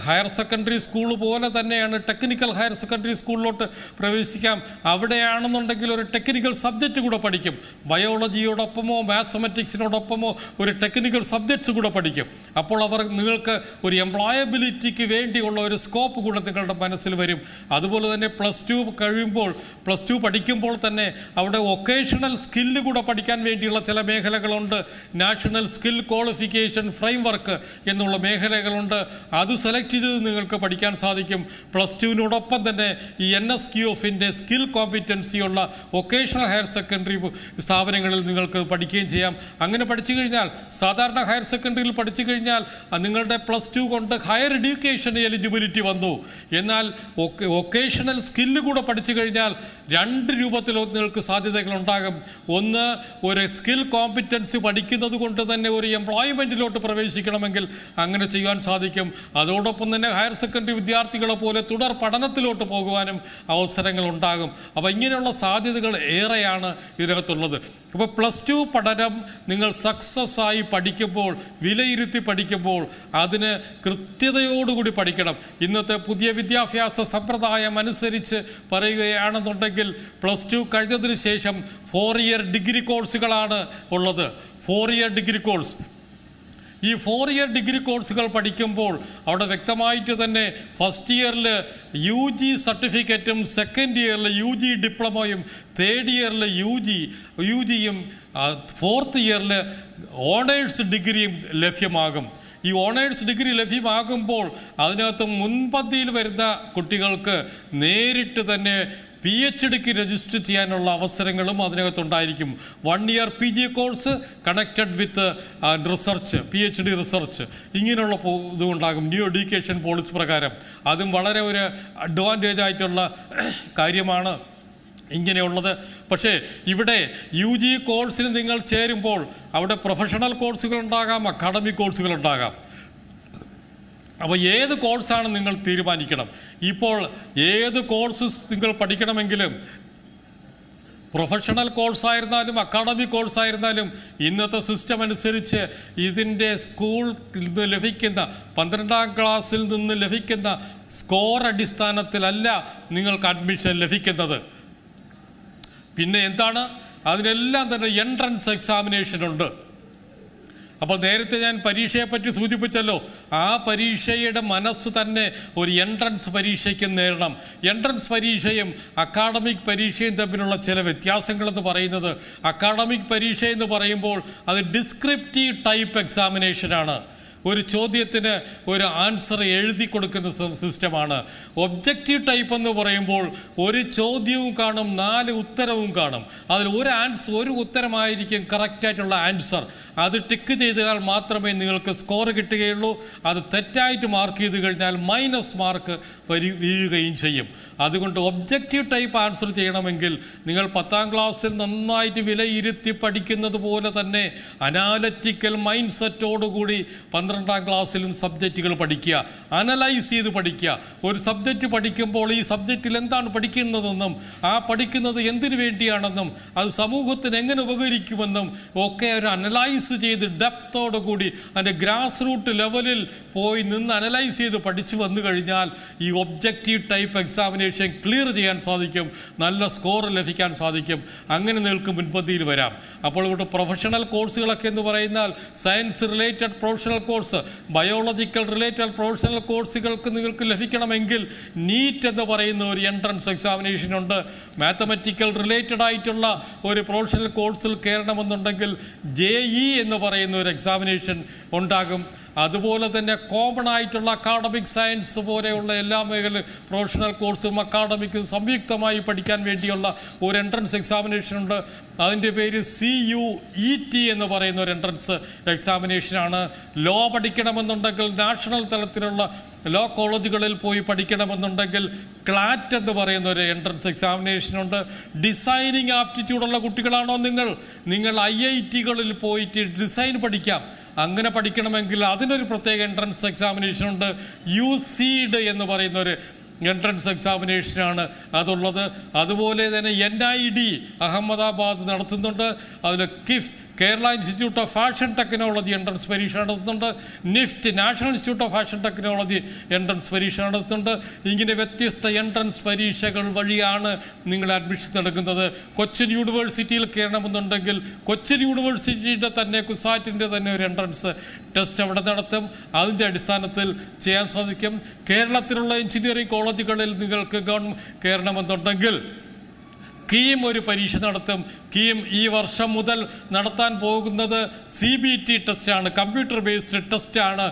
ഹയർ സെക്കൻഡറി സ്കൂൾ പോലെ തന്നെയാണ് ടെക്നിക്കൽ ഹയർ സെക്കൻഡറി സ്കൂളിലോട്ട് പ്രവേശിക്കാം. അവിടെയാണെന്നുണ്ടെങ്കിൽ ഒരു ടെക്നിക്കൽ സബ്ജക്റ്റ് കൂടെ പഠിക്കും. ബയോളജിയോടൊപ്പമോ മാത്സമെറ്റിക്സിനോടൊപ്പമോ ഒരു ടെക്നിക്കൽ സബ്ജക്ട്സ് കൂടെ പഠിക്കും. അപ്പോൾ അവർ നിങ്ങൾക്ക് ഒരു എംപ്ലോയബിലിറ്റിക്ക് വേണ്ടിയുള്ള ഒരു സ്കോപ്പ് കൂടെ നിങ്ങളുടെ മനസ്സിൽ വരും. അതുപോലെ തന്നെ പ്ലസ് ടു കഴിയുമ്പോൾ പ്ലസ് ടു പഠിക്കുമ്പോൾ തന്നെ അവിടെ ഒക്കേഷണൽ സ്കില്ല് കൂടെ പഠിക്കാൻ വേണ്ടിയുള്ള ചില മേഖലകളുണ്ട്. നാഷണൽ സ്കിൽ ക്വാളിഫിക്കേഷൻ ഫ്രെയിംവർക്ക് എന്നുള്ള മേഖലകളുണ്ട്. അത് സെലക്ട് ചെയ്ത് നിങ്ങൾക്ക് പഠിക്കാൻ സാധിക്കും. പ്ലസ് ടുവിനോടൊപ്പം തന്നെ ഈ എൻ എസ് ക്യു എഫിന്റെ സ്കിൽ കോമ്പിറ്റൻസിയുള്ള വൊക്കേഷണൽ ഹയർ സെക്കൻഡറി സ്ഥാപനങ്ങളിൽ നിങ്ങൾക്ക് പഠിക്കുകയും ചെയ്യാം. അങ്ങനെ പഠിച്ചു കഴിഞ്ഞാൽ സാധാരണ ഹയർ സെക്കൻഡറിയിൽ പഠിച്ചു കഴിഞ്ഞാൽ നിങ്ങളുടെ പ്ലസ് ടു കൊണ്ട് ഹയർ എഡ്യൂക്കേഷൻ എലിജിബിലിറ്റി വന്നു. എന്നാൽ വൊക്കേഷണൽ സ്കില്ല് കൂടെ പഠിച്ചു കഴിഞ്ഞാൽ രണ്ട് രൂപത്തിൽ നിങ്ങൾക്ക് സാധ്യതകൾ ഉണ്ടാകും. ഒന്ന് ഒരു സ്കിൽ കോമ്പിറ്റൻസി പഠിക്കുന്നത് കൊണ്ട് തന്നെ ഒരു എംപ്ലോയ്മെന്റിലോട്ട് പ്രവേശിക്കണമെങ്കിൽ അങ്ങനെ ചെയ്യാൻ സാധിക്കും. അതോടൊപ്പം തന്നെ ഹയർ സെക്കൻഡറി വിദ്യാർത്ഥികളെ പോലെ തുടർ പഠനത്തിലോട്ട് പോകുവാനും അവസരങ്ങൾ ഉണ്ടാകും അപ്പോൾ ഇങ്ങനെയുള്ള സാധ്യതകൾ ഏറെയാണ് ഇതിനകത്തുള്ളത്. അപ്പോൾ പ്ലസ് ടു പഠനം നിങ്ങൾ സക്സസ് ആയി പഠിക്കുമ്പോൾ വിലയിരുത്തി പഠിക്കുമ്പോൾ അതിന് കൃത്യതയോടുകൂടി പഠിക്കണം. ഇന്നത്തെ പുതിയ വിദ്യാഭ്യാസ സമ്പ്രദായം അനുസരിച്ച് പറയുകയാണെന്നുണ്ടെങ്കിൽ പ്ലസ് ടു കഴിഞ്ഞതിന് ശേഷം ഫോർ ഇയർ ഡിഗ്രി കോഴ്സുകളാണ് ഉള്ളത്. ഫോർ ഇയർ ഡിഗ്രി കോഴ്സ് ഈ ഫോർ ഇയർ ഡിഗ്രി കോഴ്സുകൾ പഠിക്കുമ്പോൾ അവിടെ വ്യക്തമായിട്ട് തന്നെ ഫസ്റ്റ് ഇയറിൽ യു ജി സർട്ടിഫിക്കറ്റും സെക്കൻഡ് ഇയറിൽ യു ജി ഡിപ്ലോമയും തേർഡ് ഇയറിൽ യു ജി യു ജിയും ഫോർത്ത് ഇയറിൽ ഓണേഴ്സ് ഡിഗ്രിയും ലഭ്യമാകും. ഈ ഓണേഴ്സ് ഡിഗ്രി ലഭ്യമാകുമ്പോൾ അതിനകത്ത് മുൻപന്തിയിൽ വരുന്ന കുട്ടികൾക്ക് നേരിട്ട് തന്നെ പി എച്ച് ഡിക്ക് രജിസ്റ്റർ ചെയ്യാനുള്ള അവസരങ്ങളും അതിനകത്തുണ്ടായിരിക്കും. One year P G course connected with research P H D research ഇങ്ങനെയുള്ള ഇതുകൊണ്ടാകും ന്യൂ എഡ്യൂക്കേഷൻ പോളിസി പ്രകാരം. അതും വളരെ ഒരു അഡ്വാന്റേജ് ആയിട്ടുള്ള [coughs] കാര്യമാണ് ഇങ്ങനെയുള്ളത്. പക്ഷേ ഇവിടെ യു ജി കോഴ്സിന് നിങ്ങൾ ചേരുമ്പോൾ അവിടെ പ്രൊഫഷണൽ കോഴ്സുകൾ ഉണ്ടാകാം അക്കാഡമിക് കോഴ്സുകൾ ഉണ്ടാകാം. അപ്പോൾ ഏത് കോഴ്സാണ് നിങ്ങൾ തീരുമാനിക്കണം? ഇപ്പോൾ ഏത് കോഴ്സ് നിങ്ങൾ പഠിക്കണമെങ്കിലും പ്രൊഫഷണൽ കോഴ്സായിരുന്നാലും അക്കാഡമിക് കോഴ്സായിരുന്നാലും ഇന്നത്തെ സിസ്റ്റം അനുസരിച്ച് ഇതിന്റെ സ്കൂൾ നിന്ന് ലഭിക്കുന്ന പന്ത്രണ്ടാം ക്ലാസ്സിൽ നിന്ന് ലഭിക്കുന്ന സ്കോർ അടിസ്ഥാനത്തിലല്ല നിങ്ങൾക്ക് അഡ്മിഷൻ ലഭിക്കുന്നത്. പിന്നെ എന്താണ്? അതിനെല്ലാം തന്നെ എൻട്രൻസ് എക്സാമിനേഷൻ ഉണ്ട് അപ്പോൾ നേരത്തെ ഞാൻ പരീക്ഷയെപ്പറ്റി സൂചിപ്പിച്ചല്ലോ. ആ പരീക്ഷയുടെ മനസ്സ് തന്നെ ഒരു എൻട്രൻസ് പരീക്ഷയ്ക്ക് നേരിടണം. എൻട്രൻസ് പരീക്ഷയും അക്കാഡമിക് പരീക്ഷയും തമ്മിലുള്ള ചില വ്യത്യാസങ്ങളെന്ന് പറയുന്നത് അക്കാഡമിക് പരീക്ഷ എന്ന് പറയുമ്പോൾ അത് ഡിസ്ക്രിപ്റ്റീവ് ടൈപ്പ് എക്സാമിനേഷനാണ് ഒരു ചോദ്യത്തിന് ഒരു ആൻസർ എഴുതി കൊടുക്കുന്ന സിസ്റ്റമാണ് ഒബ്ജക്റ്റീവ് ടൈപ്പ് എന്ന് പറയുമ്പോൾ ഒരു ചോദ്യവും കാണും നാല് ഉത്തരവും കാണും. അതിൽ ഒരു ആൻസർ ഒരു ഉത്തരമായിരിക്കും കറക്റ്റായിട്ടുള്ള ആൻസർ അത് ടിക്ക് ചെയ്താൽ മാത്രമേ നിങ്ങൾക്ക് സ്കോർ കിട്ടുകയുള്ളൂ. അത് തെറ്റായിട്ട് മാർക്ക് ചെയ്ത് കഴിഞ്ഞാൽ മൈനസ് മാർക്ക് വരി വീഴുകയും ചെയ്യും. അതുകൊണ്ട് ഒബ്ജക്റ്റീവ് ടൈപ്പ് ആൻസർ ചെയ്യണമെങ്കിൽ നിങ്ങൾ പത്താം ക്ലാസ്സിൽ നന്നായിട്ട് വിലയിരുത്തി പഠിക്കുന്നത് പോലെ തന്നെ അനാലറ്റിക്കൽ മൈൻഡ് സെറ്റോടുകൂടി പന്ത്രണ്ടാം ക്ലാസ്സിലും സബ്ജക്റ്റുകൾ പഠിക്കുക. അനലൈസ് ചെയ്ത് പഠിക്കുക. ഒരു സബ്ജക്റ്റ് പഠിക്കുമ്പോൾ ഈ സബ്ജക്റ്റിൽ എന്താണ് പഠിക്കുന്നതെന്നും ആ പഠിക്കുന്നത് എന്തിനു വേണ്ടിയാണെന്നും അത് സമൂഹത്തിന് എങ്ങനെ ഉപകരിക്കുമെന്നും ഒക്കെ ഒരു അനലൈസ് ചെയ്ത് ഡെപ്തോടു കൂടി അതിന്റെ ഗ്രാസ് റൂട്ട് ലെവലിൽ പോയി നിന്ന് അനലൈസ് ചെയ്ത് പഠിച്ചു വന്നു കഴിഞ്ഞാൽ ഈ ഒബ്ജക്റ്റീവ് ടൈപ്പ് എക്സാമിനേഷൻ ക്ലിയർ ചെയ്യാൻ സാധിക്കും നല്ല സ്കോർ ലഭിക്കാൻ സാധിക്കും. അങ്ങനെ നിങ്ങൾക്ക് മുൻപന്തിയിൽ വരാം. അപ്പോൾ ഇവിടെ പ്രൊഫഷണൽ കോഴ്സുകളൊക്കെ എന്ന് പറയുന്നാൽ science related professional course biological related professional കോഴ്സുകൾക്ക് നിങ്ങൾക്ക് ലഭിക്കണമെങ്കിൽ നീറ്റ് എന്ന് പറയുന്ന ഒരു എൻട്രൻസ് എക്സാമിനേഷൻ ഉണ്ട്. മാത്തമെറ്റിക്കൽ റിലേറ്റഡ് ആയിട്ടുള്ള ഒരു പ്രൊഫഷണൽ കോഴ്സിൽ കയറണമെന്നുണ്ടെങ്കിൽ ജെ ഇ എന്ന് പറയുന്ന ഒരു എക്സാമിനേഷൻ ഉണ്ടാകും. അതുപോലെ തന്നെ കോമൺ ആയിട്ടുള്ള അക്കാഡമിക് സയൻസ് പോലെയുള്ള എല്ലാ മേഖല പ്രൊഫഷണൽ കോഴ്സും അക്കാഡമിക്കും സംയുക്തമായി പഠിക്കാൻ വേണ്ടിയുള്ള ഒരു എൻട്രൻസ് എക്സാമിനേഷൻ ഉണ്ട്. അതിന്റെ പേര് സി യു ഇ ടി എന്ന് പറയുന്ന ഒരു എൻട്രൻസ് എക്സാമിനേഷനാണ് ലോ പഠിക്കണമെന്നുണ്ടെങ്കിൽ നാഷണൽ തലത്തിലുള്ള ലോ കോളേജുകളിൽ പോയി പഠിക്കണമെന്നുണ്ടെങ്കിൽ ക്ലാറ്റ് എന്ന് പറയുന്ന ഒരു എൻട്രൻസ് എക്സാമിനേഷൻ ഉണ്ട്. ഡിസൈനിങ് ആപ്റ്റിറ്റ്യൂഡുള്ള കുട്ടികളാണോ നിങ്ങൾ? നിങ്ങൾ ഐ ഐ ടികളിൽ പോയിട്ട് ഡിസൈൻ പഠിക്കാം. അങ്ങനെ പഠിക്കണമെങ്കിൽ അതിനൊരു പ്രത്യേക എൻട്രൻസ് എക്സാമിനേഷൻ ഉണ്ട്. യു സീഡ് എന്ന് പറയുന്ന ഒരു എൻട്രൻസ് എക്സാമിനേഷനാണ് അതുള്ളത്. അതുപോലെ തന്നെ എൻ ഐ ഡി അഹമ്മദാബാദ് നടത്തുന്നുണ്ട്. അതിൽ കിഫ് Kerala institute of fashion technology entrance പരീക്ഷ നടത്തുന്നുണ്ട്. NIFT national institute of fashion technology entrance പരീക്ഷ നടത്തുന്നുണ്ട്. ഇങ്ങനെ വ്യത്യസ്ത എൻട്രൻസ് പരീക്ഷകൾ വഴിയാണ് നിങ്ങൾ അഡ്മിഷൻ നടക്കുന്നത് കൊച്ചിൻ യൂണിവേഴ്സിറ്റിയിൽ കയറണമെന്നുണ്ടെങ്കിൽ കൊച്ചിൻ യൂണിവേഴ്സിറ്റിയുടെ തന്നെ കുസാറ്റിന്റെ തന്നെ ഒരു എൻട്രൻസ് ടെസ്റ്റ് അവിടെ നടത്തും. അതിന്റെ അടിസ്ഥാനത്തിൽ ചെയ്യാൻ സാധിക്കും. കേരളത്തിലുള്ള എഞ്ചിനീയറിംഗ് കോളേജുകളിൽ നിങ്ങൾക്ക് ഗവൺമെന്റ് കയറണമെന്നുണ്ടെങ്കിൽ കീം ഒരു പരീക്ഷ നടത്തും. കീം ഈ വർഷം മുതൽ നടത്താൻ പോകുന്നത് സി ബി ടി ടെസ്റ്റാണ് കമ്പ്യൂട്ടർ ബേസ്ഡ് ടെസ്റ്റാണ്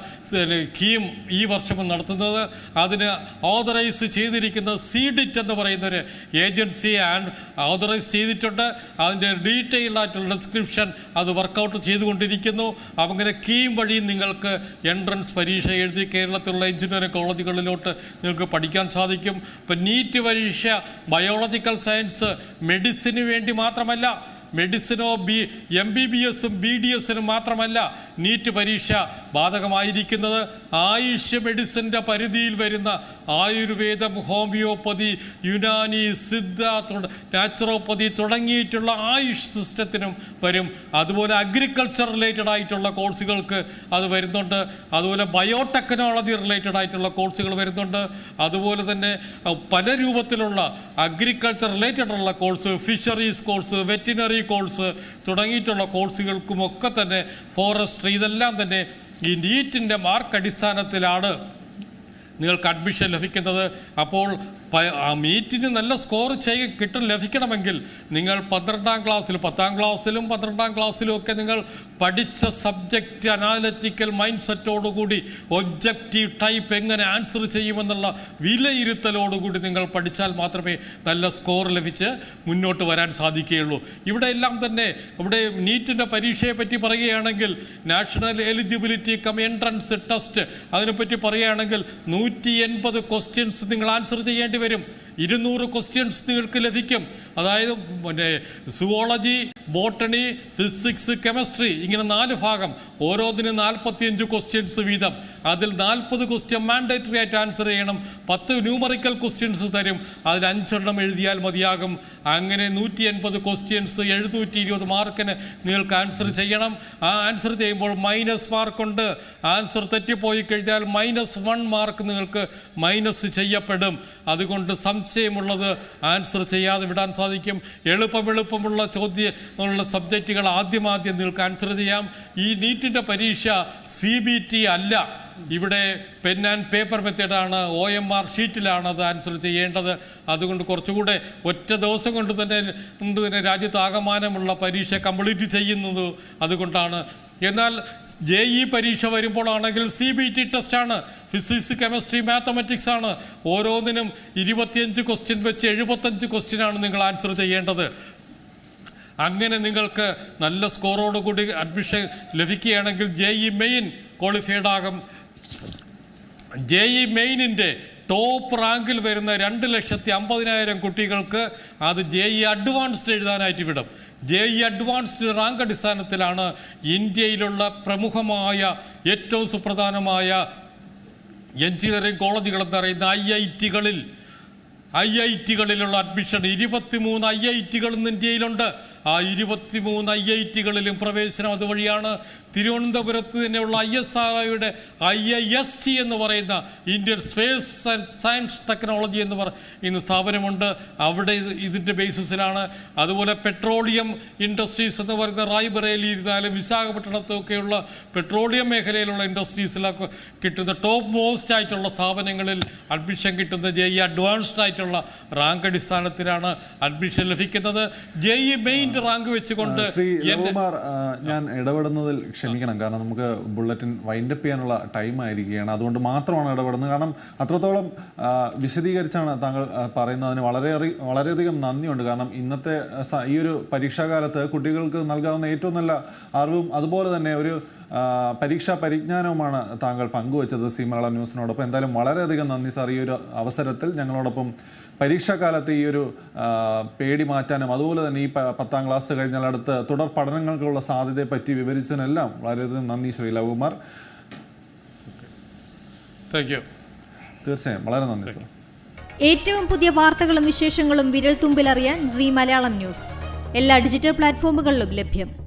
കീം ഈ വർഷം നടത്തുന്നത്. അതിന് ഓതറൈസ് ചെയ്തിരിക്കുന്ന സീഡിറ്റ് എന്ന് പറയുന്ന ഒരു ഏജൻസി ആൻഡ് ഓതറൈസ് ചെയ്തിട്ടുണ്ട്. അതിന്റെ ഡീറ്റെയിൽഡ് ആയിട്ടുള്ള ഡിസ്ക്രിപ്ഷൻ അത് വർക്കൗട്ട് ചെയ്തുകൊണ്ടിരിക്കുന്നു. അങ്ങനെ കീം വഴി നിങ്ങൾക്ക് എൻട്രൻസ് പരീക്ഷ എഴുതി കേരളത്തിലുള്ള എഞ്ചിനീയറിംഗ് കോളേജുകളിലോട്ട് നിങ്ങൾക്ക് പഠിക്കാൻ സാധിക്കും. ഇപ്പം നീറ്റ് പരീക്ഷ ബയോളജിക്കൽ സയൻസ് മെഡിസിന് വേണ്ടി മാത്രമല്ല മെഡിസിനോ ബി എം ബി ബി എസും ബി ഡി എസിനും മാത്രമല്ല നീറ്റ് പരീക്ഷ ബാധകമായിരിക്കുന്നത്. ആയുഷ് മെഡിസിന്റെ പരിധിയിൽ വരുന്ന ആയുർവേദം ഹോമിയോപ്പതി യുനാനി സിദ്ധ നാച്ചുറോപ്പതി തുടങ്ങിയിട്ടുള്ള ആയുഷ് സിസ്റ്റത്തിനും വരും. അതുപോലെ അഗ്രികൾച്ചർ റിലേറ്റഡ് ആയിട്ടുള്ള കോഴ്സുകൾക്ക് അത് വരുന്നുണ്ട്. അതുപോലെ ബയോടെക്നോളജി റിലേറ്റഡ് ആയിട്ടുള്ള കോഴ്സുകൾ വരുന്നുണ്ട്. അതുപോലെ തന്നെ പല രൂപത്തിലുള്ള അഗ്രികൾച്ചർ റിലേറ്റഡ് ഉള്ള course fisheries course veterinary course തുടങ്ങിയിട്ടുള്ള കോഴ്സുകൾക്കുമൊക്കെ തന്നെ ഫോറസ്ട്രി ഇതെല്ലാം തന്നെ ഈ നീറ്റിന്റെ മാർക്ക് അടിസ്ഥാനത്തിലാണ് നിങ്ങൾക്ക് അഡ്മിഷൻ ലഭിക്കുന്നത്. അപ്പോൾ മീറ്റിന് നല്ല സ്കോർ ചെയ്യ കിട്ട ലഭിക്കണമെങ്കിൽ നിങ്ങൾ പന്ത്രണ്ടാം ക്ലാസ്സിൽ പത്താം ക്ലാസ്സിലും പന്ത്രണ്ടാം ക്ലാസ്സിലും ഒക്കെ നിങ്ങൾ പഠിച്ച സബ്ജക്റ്റ് അനാലിറ്റിക്കൽ മൈൻഡ് സെറ്റോടുകൂടി ഒബ്ജക്റ്റീവ് ടൈപ്പ് എങ്ങനെ ആൻസർ ചെയ്യുമെന്നുള്ള വിലയിരുത്തലോടുകൂടി നിങ്ങൾ പഠിച്ചാൽ മാത്രമേ നല്ല സ്കോർ ലഭിച്ച് മുന്നോട്ട് വരാൻ സാധിക്കുകയുള്ളൂ. ഇവിടെ എല്ലാം തന്നെ ഇവിടെ നീറ്റിന്റെ പരീക്ഷയെ പറ്റി പറയുകയാണെങ്കിൽ national eligibility cum entrance test അതിനെപ്പറ്റി പറയുകയാണെങ്കിൽ നൂറ്റി എൺപത് ക്വസ്റ്റ്യൻസ് നിങ്ങൾ ആൻസർ ചെയ്യേണ്ടി വരും. ഇരുന്നൂറ് ക്വസ്റ്റ്യൻസ് നിങ്ങൾക്ക് ലഭിക്കും. അതായത് പിന്നെ സുവോളജി ബോട്ടണി ഫിസിക്സ് കെമിസ്ട്രി ഇങ്ങനെ നാല് ഭാഗം. ഓരോന്നിനും നാൽപ്പത്തിയഞ്ച് ക്വസ്റ്റ്യൻസ് വീതം. അതിൽ നാൽപ്പത് ക്വസ്റ്റ്യൻ മാൻഡേറ്ററി ആയിട്ട് ആൻസർ ചെയ്യണം. പത്ത് ന്യൂമറിക്കൽ ക്വസ്റ്റ്യൻസ് തരും. അതിൽ അഞ്ചെണ്ണം എഴുതിയാൽ മതിയാകും. അങ്ങനെ നൂറ്റി എൺപത് ക്വസ്റ്റ്യൻസ് എഴുന്നൂറ്റി ഇരുപത് മാർക്കിന് നിങ്ങൾക്ക് ആൻസർ ചെയ്യണം. ആ ആൻസർ ചെയ്യുമ്പോൾ മൈനസ് മാർക്കുണ്ട് ആൻസർ തെറ്റിപ്പോയി കഴിഞ്ഞാൽ മൈനസ് വൺ മാർക്ക് നിങ്ങൾക്ക് മൈനസ് ചെയ്യപ്പെടും. അതുകൊണ്ട് സംശയമുള്ളത് ആൻസർ ചെയ്യാതെ വിടാൻ സാധിക്കും. എളുപ്പം എളുപ്പമുള്ള ചോദ്യം ഉള്ള സബ്ജക്റ്റുകൾ ആദ്യം ആദ്യം നിങ്ങൾക്ക് ആൻസർ ചെയ്യാം. ഈ നീറ്റിന്റെ പരീക്ഷ സി ബി ടി അല്ല. ഇവിടെ പെൻ ആൻഡ് പേപ്പർ മെത്തേഡാണ് ഒ എം ആർ ഷീറ്റിലാണ് അത് ആൻസർ ചെയ്യേണ്ടത്. അതുകൊണ്ട് കുറച്ചുകൂടെ ഒറ്റ ദിവസം കൊണ്ട് തന്നെ കൊണ്ട് തന്നെ രാജ്യത്ത് ആകമാനമുള്ള പരീക്ഷ കംപ്ലീറ്റ് ചെയ്യുന്നത് അതുകൊണ്ടാണ് എന്നാൽ ജെ ഇ പരീക്ഷ വരുമ്പോഴാണെങ്കിൽ C B T test physics chemistry mathematics ആണ്. ഓരോന്നിനും ഇരുപത്തിയഞ്ച് ക്വസ്റ്റ്യൻ വെച്ച് എഴുപത്തഞ്ച് ക്വസ്റ്റ്യനാണ് നിങ്ങൾ ആൻസർ ചെയ്യേണ്ടത്. അങ്ങനെ നിങ്ങൾക്ക് നല്ല സ്കോറോടുകൂടി അഡ്മിഷൻ ലഭിക്കുകയാണെങ്കിൽ ജെ ഇ മെയിൻ ക്വാളിഫൈഡ് ആകും. ജെ ഇ മെയിനിന്റെ ടോപ്പ് റാങ്കിൽ വരുന്ന രണ്ട് ലക്ഷത്തി അമ്പതിനായിരം കുട്ടികൾക്ക് അത് ജെ ഇ അഡ്വാൻസ്ഡ് എഴുതാനായിട്ട് വിടും. ജെ ഇ അഡ്വാൻസ്ഡ് റാങ്ക് അടിസ്ഥാനത്തിലാണ് ഇന്ത്യയിലുള്ള പ്രമുഖമായ ഏറ്റവും സുപ്രധാനമായ എഞ്ചിനീയറിംഗ് കോളേജുകൾ എന്ന് പറയുന്ന ഐ ഐ ടികളിൽ ഐ ഐ ടികളിലുള്ള അഡ്മിഷൻ ഇരുപത്തിമൂന്ന് ഐ ഐ ടികൾ ഇന്ത്യയിലുണ്ട്. ആ ഇരുപത്തി മൂന്ന് ഐ ഐ ടികളിലും പ്രവേശനം അതുവഴിയാണ് തിരുവനന്തപുരത്ത് തന്നെയുള്ള ഐ എസ് ആർ ഒയുടെ ഐ ഐ എസ് ടി എന്ന് പറയുന്ന Indian space and science technology എന്ന് പറയുന്ന സ്ഥാപനമുണ്ട്. അവിടെ ഇത് ഇതിന്റെ ബേസിസിലാണ്. അതുപോലെ പെട്രോളിയം ഇൻഡസ്ട്രീസ് എന്ന് പറയുന്ന റായ്ബറേലി ഇരുന്നാലും വിശാഖപട്ടണത്തൊക്കെയുള്ള പെട്രോളിയം മേഖലയിലുള്ള ഇൻഡസ്ട്രീസിലൊക്കെ കിട്ടുന്ന ടോപ്പ് മോസ്റ്റ് ആയിട്ടുള്ള സ്ഥാപനങ്ങളിൽ അഡ്മിഷൻ കിട്ടുന്ന ജെ ഇ അഡ്വാൻസ്ഡ് ആയിട്ടുള്ള റാങ്ക് അടിസ്ഥാനത്തിലാണ് അഡ്മിഷൻ ലഭിക്കുന്നത്. ജെ ഇ മെയിന്റെ റാങ്ക് വെച്ചുകൊണ്ട് ശ്രീ ഞാൻ ഇടപെടുന്നതിൽ ക്ഷമിക്കണം. കാരണം നമുക്ക് ബുള്ളറ്റിൻ വൈൻഡപ്പ് ചെയ്യാനുള്ള ടൈം ആയിരിക്കുകയാണ്. അതുകൊണ്ട് മാത്രമാണ് ഇടപെടുന്നത്. കാരണം അത്രത്തോളം വിശദീകരിച്ചാണ് താങ്കൾ പറയുന്നത്. പറയുന്നതിന് വളരെ വളരെയധികം നന്ദിയുണ്ട്. കാരണം ഇന്നത്തെ ഈ ഒരു പരീക്ഷാകാലത്ത് കുട്ടികൾക്ക് നൽകാവുന്ന ഏറ്റവും നല്ല അറിവും അതുപോലെ തന്നെ ഒരു പരീക്ഷാ പരിജ്ഞാനവുമാണ് താങ്കൾ പങ്കുവച്ചത് സി മലയാളം ന്യൂസിനോടൊപ്പം. എന്തായാലും വളരെയധികം നന്ദി സാർ ഈ ഒരു അവസരത്തിൽ ഞങ്ങളോടൊപ്പം പരീക്ഷാകാലത്ത് ഈ ഒരു പേടി മാറ്റാനും അതുപോലെ തന്നെ ഈ പത്താം ക്ലാസ് കഴിഞ്ഞാൽ അടുത്ത് തുടർ പഠനങ്ങൾക്കുള്ള സാധ്യതയെ പറ്റി വിവരിച്ചതിനെല്ലാം വളരെയധികം നന്ദി ശ്രീ ലവകുമാർ. താങ്ക് യു തീർച്ചയായും. വളരെ നന്ദി സർ ഏറ്റവും പുതിയ വാർത്തകളും വിശേഷങ്ങളും വിരൽ തുമ്പിലറിയാൻ സി മലയാളം ന്യൂസ്. എല്ലാ ഡിജിറ്റൽ പ്ലാറ്റ്ഫോമുകളിലും ലഭ്യം.